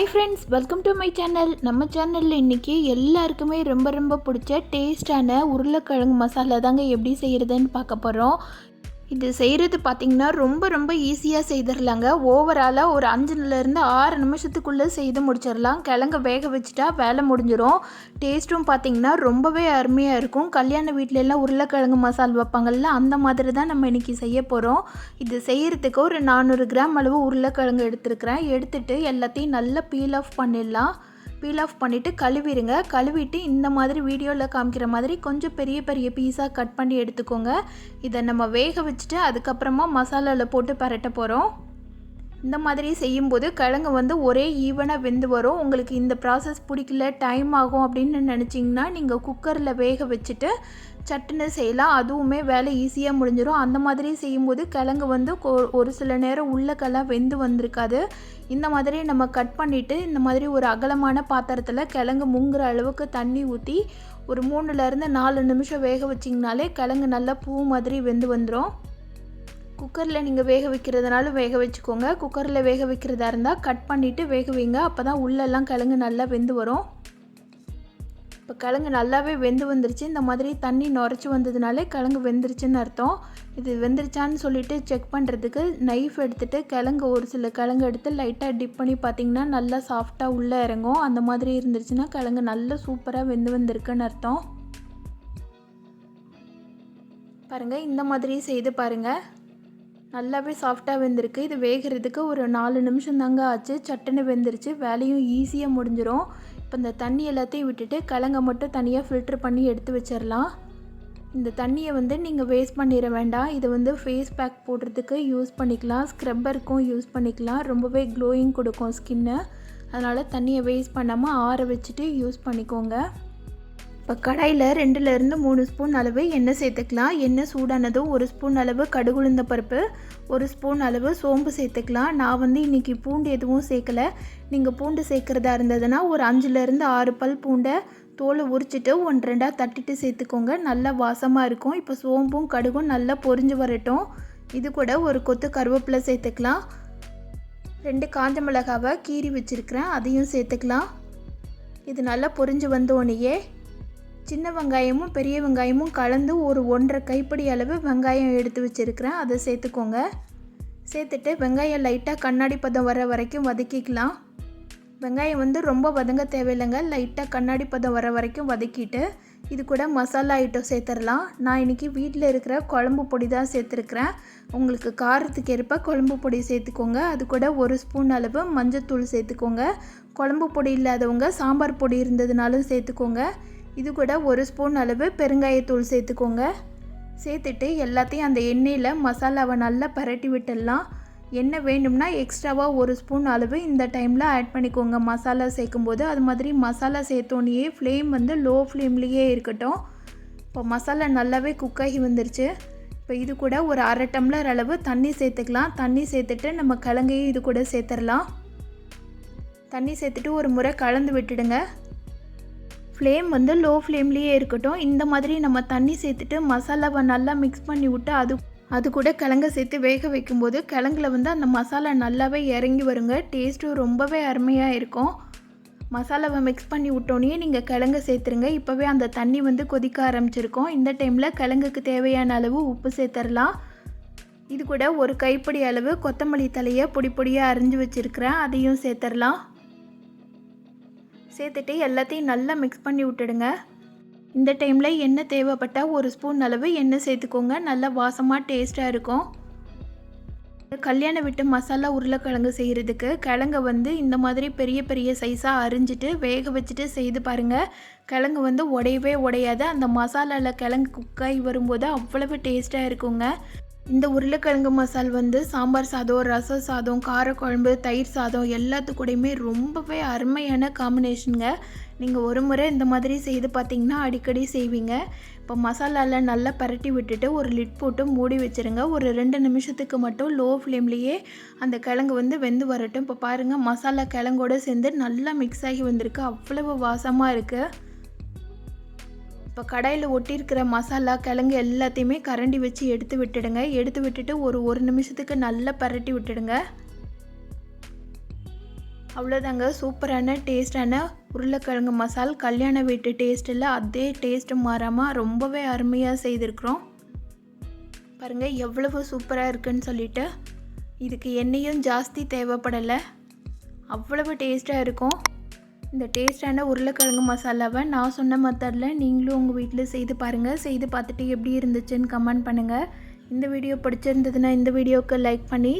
Hi friends welcome to my channel நம்ம சேனலில் இன்றைக்கி எல்லாருக்குமே ரொம்ப ரொம்ப பிடிச்ச டேஸ்டான உருளைக்கிழங்கு மசாலா தாங்க எப்படி செய்கிறதுன்னு பார்க்க போகிறோம் இது செய்கிறது பார்த்திங்கன்னா ரொம்ப ரொம்ப ஈஸியாக செய்திடலாங்க ஓவராலாக ஒரு அஞ்சுலேருந்து ஆறு நிமிஷத்துக்குள்ளே செய்து முடிச்சிடலாம் கிழங்க வேக வச்சுட்டா வேலை முடிஞ்சிடும் டேஸ்ட்டும் பார்த்திங்கன்னா ரொம்பவே அருமையாக இருக்கும். கல்யாண வீட்டில எல்லாம் உருளைக்கிழங்கு மசால் வைப்பாங்கல்ல அந்த மாதிரி தான் நம்ம இன்றைக்கி செய்ய போகிறோம் இது செய்கிறதுக்கு ஒரு நானூறு கிராம் அளவு உருளைக்கிழங்கு எடுத்துருக்கிறேன். எடுத்துகிட்டு எல்லாத்தையும் நல்லா பீல் ஆஃப் பண்ணிடலாம். பீல் ஆஃப் பண்ணிவிட்டு கழுவிடுங்க கழுவிட்டு இந்த மாதிரி வீடியோவில் காமிக்கிற மாதிரி கொஞ்சம் பெரிய பெரிய பீஸாக கட் பண்ணி எடுத்துக்கோங்க. இதை நம்ம வேக வச்சுட்டு அதுக்கப்புறமா மசாலாவில் போட்டு பரட்ட போகிறோம் இந்த மாதிரி செய்யும்போது கிழங்கு வந்து ஒரே ஈவனாக வெந்து வரும். உங்களுக்கு இந்த ப்ராசஸ் பிடிக்கல டைம் ஆகும் அப்படின்னு நினச்சிங்கன்னா நீங்கள் குக்கரில் வேக வச்சுட்டு சட்டுன்னு செய்யலாம். அதுவுமே வேலை ஈஸியாக முடிஞ்சிடும் அந்த மாதிரி செய்யும்போது கிழங்கு வந்து ஒரு சில நேரம் உள்ளக்கெல்லாம் வெந்து வந்திருக்காது. இந்த மாதிரி நம்ம கட் பண்ணிவிட்டு இந்த மாதிரி ஒரு அகலமான பாத்திரத்தில் கிழங்கு முங்குற அளவுக்கு தண்ணி ஊற்றி ஒரு மூணுலேருந்து நாலு நிமிஷம் வேக வச்சிங்கனாலே கிழங்கு நல்லா பூ மாதிரி வெந்து வந்துடும் குக்கரில் நீங்கள் வேக வைக்கிறதுனாலும் வேக வச்சுக்கோங்க. குக்கரில் வேக வைக்கிறதா இருந்தால் கட் பண்ணிவிட்டு வேக வைங்க. அப்போ தான் உள்ளெல்லாம் கிழங்கு நல்லா வெந்து வரும். இப்போ கிழங்கு நல்லாவே வெந்து வந்துருச்சு. இந்த மாதிரி தண்ணி நுரைச்சி வந்ததுனாலே கிழங்கு வெந்துருச்சுன்னு அர்த்தம். இது வெந்துருச்சான்னு சொல்லிட்டு செக் பண்ணுறதுக்கு நைஃப் எடுத்துகிட்டு கிழங்கு ஒரு சில கிழங்கு எடுத்து லைட்டாக டிப் பண்ணி பார்த்தீங்கன்னா நல்லா சாஃப்டாக உள்ளே இறங்கும். அந்த மாதிரி இருந்துச்சுன்னா கிழங்கு நல்லா சூப்பராக வெந்து வந்திருக்குன்னு அர்த்தம். பாருங்கள் இந்த மாதிரி செய்து பாருங்கள் நல்லாவே சாஃப்டாக வெந்திருக்கு. இது வேகிறதுக்கு ஒரு நாலு நிமிஷம் தாங்க ஆச்சு. சட்டுன்னு வெந்துருச்சு. வேலையும் ஈஸியாக முடிஞ்சிடும் இப்போ இந்த தண்ணி எல்லாத்தையும் விட்டுட்டு கிழங்க மட்டும் தனியாக ஃபில்ட்ரு பண்ணி எடுத்து வச்சிடலாம் இந்த தண்ணியை வந்து நீங்கள் வேஸ்ட் பண்ணிட வேண்டாம். இதை வந்து ஃபேஸ் பேக் போடுறதுக்கு யூஸ் பண்ணிக்கலாம். ஸ்க்ரப்பருக்கும் யூஸ் பண்ணிக்கலாம். ரொம்பவே க்ளோயிங் கொடுக்கும் ஸ்கின்னு அதனால் தண்ணியை வேஸ்ட் பண்ணாமல் ஆற வச்சுட்டு யூஸ் பண்ணிக்கோங்க. இப்போ கடாயில் ரெண்டுலேருந்து மூணு ஸ்பூன் அளவு எண்ணெய் சேர்த்துக்கலாம். எண்ணெய் சூடானதும் ஒரு ஸ்பூன் அளவு கடுகுளுந்த பருப்பு ஒரு ஸ்பூன் அளவு சோம்பு சேர்த்துக்கலாம். நான் வந்து இன்றைக்கி பூண்டு எதுவும் சேர்க்கல. நீங்கள் பூண்டு சேர்க்குறதா இருந்ததுன்னா ஒரு அஞ்சுலேருந்து ஆறு பல் பூண்டை தோலை உரிச்சிட்டு ஒன்று ரெண்டாக தட்டிட்டு சேர்த்துக்கோங்க. நல்லா வாசமாக இருக்கும். இப்போ சோம்பும் கடுகும் நல்லா பொரிஞ்சு வரட்டும். இது கூட ஒரு கொத்து கருவேப்பிலை சேர்த்துக்கலாம். ரெண்டு காஞ்ச மிளகாவை கீறி வச்சுருக்கிறேன். அதையும் சேர்த்துக்கலாம். இது நல்லா பொரிஞ்சு வந்தோடனேயே சின்ன வெங்காயமும் பெரிய வெங்காயமும் கலந்து ஒரு ஒன்றரை கைப்பிடி அளவு வெங்காயம் எடுத்து வச்சுருக்கிறேன். அதை சேர்த்துக்கோங்க. சேர்த்துட்டு வெங்காயம் லைட்டாக கண்ணாடி பதம் வர வரைக்கும் வதக்கிக்கலாம். வெங்காயம் வந்து ரொம்ப வதங்க தேவையில்லைங்க. லைட்டாக கண்ணாடி பதம் வர வரைக்கும் வதக்கிட்டு இது கூட மசாலா ஐட்டம் சேர்த்துடலாம். நான் இன்றைக்கி வீட்டில் இருக்கிற குழம்பு பொடி தான் சேர்த்துருக்குறேன். உங்களுக்கு காரத்துக்கு ஏற்ப குழம்பு பொடி சேர்த்துக்கோங்க. அது கூட ஒரு ஸ்பூன் அளவு மஞ்சத்தூள் சேர்த்துக்கோங்க. குழம்பு பொடி இல்லாதவங்க சாம்பார் பொடி இருந்ததுனாலும் சேர்த்துக்கோங்க. இது கூட ஒரு ஸ்பூன் அளவு பெருங்காயத்தூள் சேர்த்துக்கோங்க. சேர்த்துட்டு எல்லாத்தையும் அந்த எண்ணெயில் மசாலாவை நல்லா பரட்டி விட்டுடலாம். எண்ணெய் வேணும்னா எக்ஸ்ட்ராவாக ஒரு ஸ்பூன் அளவு இந்த டைமில் ஆட் பண்ணிக்கோங்க. மசாலா சேர்க்கும்போது அது மாதிரி மசாலா சேர்த்தோன்னே ஃப்ளேம் வந்து லோ ஃப்ளேம்லேயே இருக்கட்டும். இப்போ மசாலா நல்லாவே குக் ஆகி வந்துருச்சு. இப்போ இது கூட ஒரு அரை டம்ளர் அளவு தண்ணி சேர்த்துக்கலாம். தண்ணி சேர்த்துட்டு நம்ம கிழங்கையும் இது கூட சேர்த்துடலாம். தண்ணி சேர்த்துட்டு ஒரு முறை கலந்து விட்டுடுங்க. ஃப்ளேம் வந்து லோ ஃப்ளேம்லேயே இருக்கட்டும். இந்த மாதிரி நம்ம தண்ணி சேர்த்துட்டு மசாலாவை நல்லா மிக்ஸ் பண்ணி விட்டு அது அது கூட கிழங்க சேர்த்து வேக வைக்கும்போது கிழங்குல வந்து அந்த மசாலா நல்லாவே இறங்கி வருங்க. டேஸ்ட்டும் ரொம்பவே அருமையாக இருக்கும். மசாலாவை மிக்ஸ் பண்ணி விட்டோன்னே நீங்கள் கிழங்க சேர்த்துருங்க. இப்போவே அந்த தண்ணி வந்து கொதிக்க ஆரம்பிச்சிருக்கோம். இந்த டைமில் கிழங்குக்கு தேவையான அளவு உப்பு சேர்த்துடலாம் இது கூட ஒரு கைப்பிடி அளவு கொத்தமல்லி தலையை பொடி பொடியாக அரிஞ்சு வச்சுருக்கிறேன். அதையும் சேர்த்துடலாம் சேர்த்துட்டு எல்லாத்தையும் நல்லா மிக்ஸ் பண்ணி விட்டுடுங்க. இந்த டைமில் எண்ணெய் தேவைப்பட்டால் ஒரு ஸ்பூன் அளவு எண்ணெய் சேர்த்துக்கோங்க. நல்லா வாசமாக டேஸ்ட்டாக இருக்கும். கல்யாண விட்டு மசாலா உருளைக்கிழங்கு செய்கிறதுக்கு கிழங்கு வந்து இந்த மாதிரி பெரிய பெரிய சைஸாக அரிஞ்சிட்டு வேக வச்சுட்டு செய்து பாருங்கள் கிழங்கு வந்து உடையவே உடையாது. அந்த மசாலாவில் கிழங்கு குக்காகி வரும்போது அவ்வளவு டேஸ்ட்டாக இருக்குங்க. இந்த உருளைக்கிழங்கு மசால் வந்து சாம்பார் சாதம் ரசம் சாதம் காரக்குழம்பு தயிர் சாதம் எல்லாத்துக்கூடையுமே ரொம்பவே அருமையான காம்பினேஷனுங்க நீங்கள் ஒரு முறை இந்த மாதிரி செய்து பார்த்தீங்கன்னா அடிக்கடி செய்வீங்க. இப்போ மசாலாவில் நல்லா பரட்டி விட்டுட்டு ஒரு லிட் போட்டு மூடி வச்சுருங்க. ஒரு ரெண்டு நிமிஷத்துக்கு மட்டும் லோ ஃப்ளேம்லேயே அந்த கிழங்கு வந்து வெந்து வரட்டும். இப்போ பாருங்கள் மசாலா கிழங்கோட சேர்ந்து நல்லா மிக்ஸ் ஆகி வந்திருக்கு. அவ்வளவு வாசமாக இருக்குது இப்போ கடையில் ஒட்டியிருக்கிற மசாலா கிழங்கு எல்லாத்தையுமே கரண்டி வச்சு எடுத்து விட்டுடுங்க. எடுத்து விட்டுட்டு ஒரு ஒரு நிமிஷத்துக்கு நல்லா பரட்டி விட்டுடுங்க. அவ்வளோதாங்க சூப்பரான டேஸ்டான உருளைக்கிழங்கு மசால். கல்யாண வீட்டு டேஸ்ட்டில் அதே டேஸ்ட்டு மாறாமல் ரொம்பவே அருமையாக செய்திருக்கிறோம். பாருங்கள் எவ்வளவு சூப்பராக இருக்குன்னு சொல்லிட்டு. இதுக்கு எண்ணெயும் ஜாஸ்தி தேவைப்படலை. அவ்வளவு டேஸ்ட்டாக இருக்கும். இந்த டேஸ்டான உருளைக்கிழங்கு மசாலாவை நான் சொன்ன மெத்தடில் நீங்களும் உங்கள் வீட்டில் செய்து பாருங்கள் செய்து பார்த்துட்டு எப்படி இருந்துச்சுன்னு கமெண்ட் பண்ணுங்கள் இந்த வீடியோ பிடிச்சிருந்ததுன்னா இந்த வீடியோவுக்கு லைக் பண்ணி